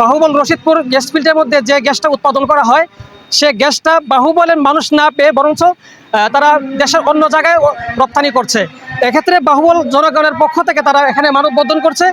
বাহুবল Rashidpur gas ফিল্ডের মধ্যে যে গ্যাসটা উৎপাদন করা হয়, সে গ্যাসটা বাহুবলের মানুষ না পেয়ে বরঞ্চ তারা দেশের অন্য জায়গায় রপ্তানি করছে। এক্ষেত্রে বাহুবল জনগণের পক্ষ থেকে তারা এখানে মানববন্ধন করছে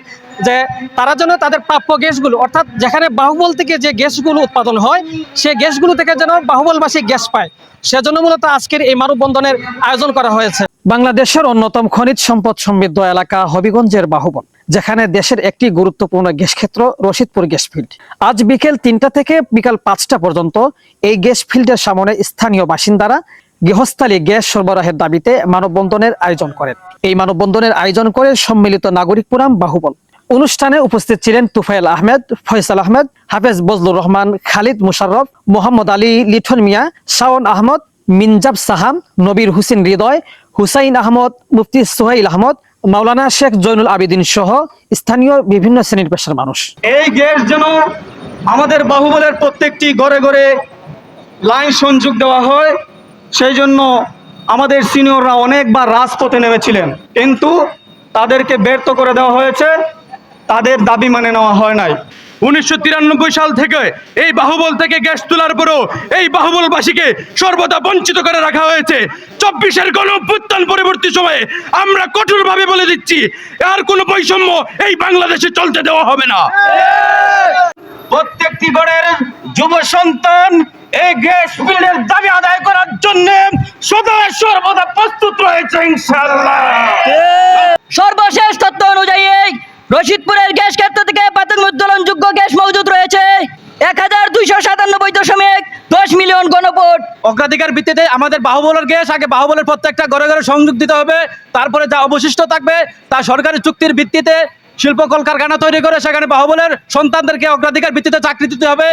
যে তারা যেন তাদের প্রাপ্য গ্যাসগুলো অর্থাৎ যেখানে বাহুবল থেকে যে গ্যাসগুলো উৎপাদন হয়, সে গ্যাসগুলো থেকে যেন বাহুবলবাসী গ্যাস পায়। সেজন্য মূলত আজকের এই মানববন্ধনের আয়োজন করা হয়েছে। বাংলাদেশের অন্যতম খনিজ সম্পদ সমৃদ্ধ এলাকা হবিগঞ্জের বাহুবল যেখানে দেশের একটি গুরুত্বপূর্ণ গ্যাস ক্ষেত্র রশিদপুর গ্যাস ফিল্ড। আজ বিকেল তিনটা থেকে বিকাল পাঁচটা পর্যন্ত এই গ্যাস ফিল্ডের সামনে স্থানীয় বাসিন্দারা গৃহস্থালী গ্যাস সরবরাহের দাবিতে মানববন্ধনের আয়োজন করেন। এই মানববন্ধনের আয়োজন করে সম্মিলিত নাগরিক পুরাম বাহুবল অনুষ্ঠানে উপস্থিত ছিলেন তুফাইল আহমেদ, ফয়সাল আহমেদ, হাফেজ বজলুর রহমান, খালিদ মুশাররফ, মোহাম্মদ আলী লিঠন মিয়া, শাওন আহমদ, মিনজাব সাহাম নবীর হুসেন হৃদয় হুসাইন আহমদ, মুফতি সোহাইল আহমদ, মাওলানা শেখ জৈনুল আবেদিন সহ স্থানীয় বিভিন্ন শ্রেণির পেশার মানুষ। এই গ্যাস যেন আমাদের বাহুবলের প্রত্যেকটি ঘরে ঘরে লাইন সংযোগ দেওয়া হয়, সেই জন্য আমাদের সিনিয়ররা অনেকবার রাজপথে নেমেছিলেন। কিন্তু তাদেরকে ব্যর্থ করে দেওয়া হয়েছে, তাদের দাবি মানে নেওয়া হয় নাই। উনিশশো তিরানব্বই সাল থেকে এই বাহুবল থেকে গ্যাস তোলার পরও এই বাহুবলবাসীকে সর্বদা বঞ্চিত করে রাখা হয়েছে। চব্বিশের গণ অভ্যুত্থান পরবর্তী সময়ে আমরা কঠোরভাবে বলে দিচ্ছি আর কোনো বৈষম্য এই বাংলাদেশে চলতে দেওয়া হবে না। প্রত্যেকটি ঘরের যুব সন্তান এই গ্যাস বিলের দাবি আদায় করার জন্য সদা সর্বদা প্রস্তুত রয়েছে ইনশাল্লাহ সর্বশেষ তথ্য অনুযায়ী রশিদপুরের গ্যাস ক্ষেত্র গ্যাস মজুদ রয়েছে। এক হাজার দুইশো সাতানব্বই দশমিক দশ মিলিয়ন ঘনফুট অগ্রাধিকার ভিত্তিতে আমাদের বাহুবলের গ্যাস আগে বাহুবলের প্রত্যেকটা ঘরে ঘরে সংযোগ দিতে হবে। তারপরে যা অবশিষ্ট থাকবে তা সরকারি চুক্তির ভিত্তিতে শিল্প কলকারখানা তৈরি করে সেখানে বাহুবলের সন্তানদেরকে অগ্রাধিকার ভিত্তিতে চাকরি দিতে হবে।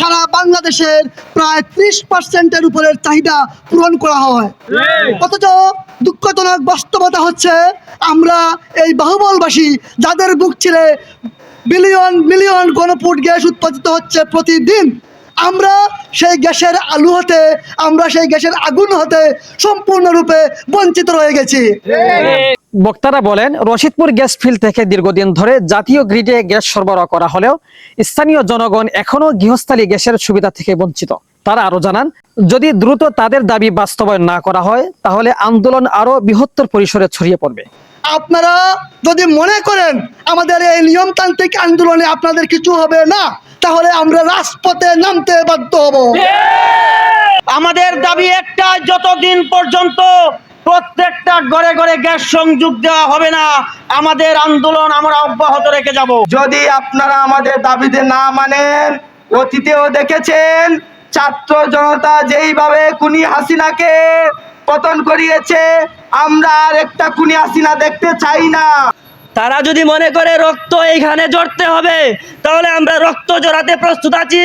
সারা বাংলাদেশের প্রায় ত্রিশ পার্সেন্টের উপরের চাহিদা পূরণ করা হয়। অথচ দুঃখজনক বাস্তবতা হচ্ছে আমরা এই বাহুবলবাসী যাদের বুক ছিলে বিলিয়ন মিলিয়ন ঘনফুট গ্যাস উৎপাদিত হচ্ছে প্রতিদিন। আমরা সেই গ্যাসের আলু হতে, আমরা সেই গ্যাসের আগুন হতে সম্পূর্ণরূপে বঞ্চিত রয়ে গেছি। বক্তারা বলেন, রশিদপুর গ্যাস ফিল্ড থেকে দীর্ঘদিন ধরে জাতীয় গ্রিডে গ্যাস সরবরাহ করা হলেও স্থানীয় জনগণ এখনও গৃহস্থালী গ্যাসের সুবিধা থেকে বঞ্চিত। তারা আরও জানান, যদি দ্রুত তাদের দাবি বাস্তবায়ন না করা হয়, তাহলে আন্দোলন আরও বৃহত্তর পরিসরে ছড়িয়ে পড়বে। আপনারা যদি মনে করেন আমাদের এই নিয়মতান্ত্রিক আন্দোলনে আপনাদের কিছু হবে না তাহলে আমরা রাজপথে নামতে বাধ্য হব। আমাদের দাবি একটা যতদিন পর্যন্ত প্রত্যেকটা ঘরে ঘরে গ্যাস সংযোগ দেওয়া হবে না আমাদের আন্দোলন আমরা অব্যাহত রেখে যাব। যদি আপনারা আমাদের দাবিতে না মানেন অতীতেও দেখেছেন ছাত্র জনতা যেইভাবে কুনি হাসিনাকে পতন করিয়েছে আমরা আর একটা কুনি হাসিনা দেখতে চাই না। তারা যদি মনে করে রক্ত এইখানে জড়তে হবে তাহলে আমরা রক্ত জড়াতে প্রস্তুত আছি।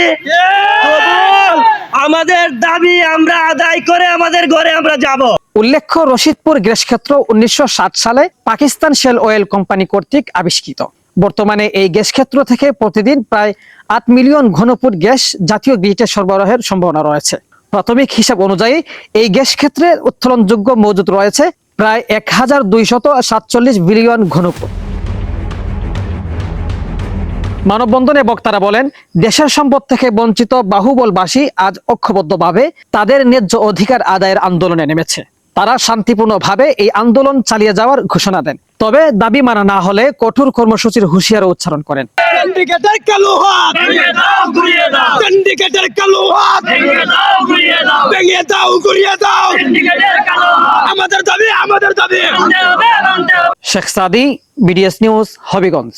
আমাদের দাবি আমরা আদায় করে আমাদের ঘরে আমরা যাব। উল্লেখ্য রশিদপুর গ্যাস ক্ষেত্র উনিশশো সাত সালে পাকিস্তান শেল অয়েল কোম্পানি কর্তৃক আবিষ্কৃত। বর্তমানে এই গ্যাস ক্ষেত্র থেকে প্রতিদিন প্রায় আট মিলিয়ন ঘনফুট গ্যাস জাতীয় গ্রিডে সরবরাহের সম্ভাবনা রয়েছে। প্রাথমিক হিসাব অনুযায়ী এই গ্যাস ক্ষেত্রে উত্তোলনযোগ্য মজুদ রয়েছে প্রায় এক হাজার দুইশত সাতচল্লিশ বিলিয়ন ঘনফুট মানববন্ধনে বক্তারা বলেন, দেশের সম্পদ থেকে বঞ্চিত বাহুবলবাসী আজ ঐক্যবদ্ধভাবে তাদের ন্যায্য অধিকার আদায়ের আন্দোলনে নেমেছে। তারা শান্তিপূর্ণভাবে এই আন্দোলন চালিয়ে যাওয়ার ঘোষণা দেন। তবে দাবি মানা না হলে কঠোর কর্মসূচির হুঁশিয়ারও উচ্চারণ করেন। আমাদের দাবি আমাদের দাবি। Sheikh Sadi BDS news Habiganj.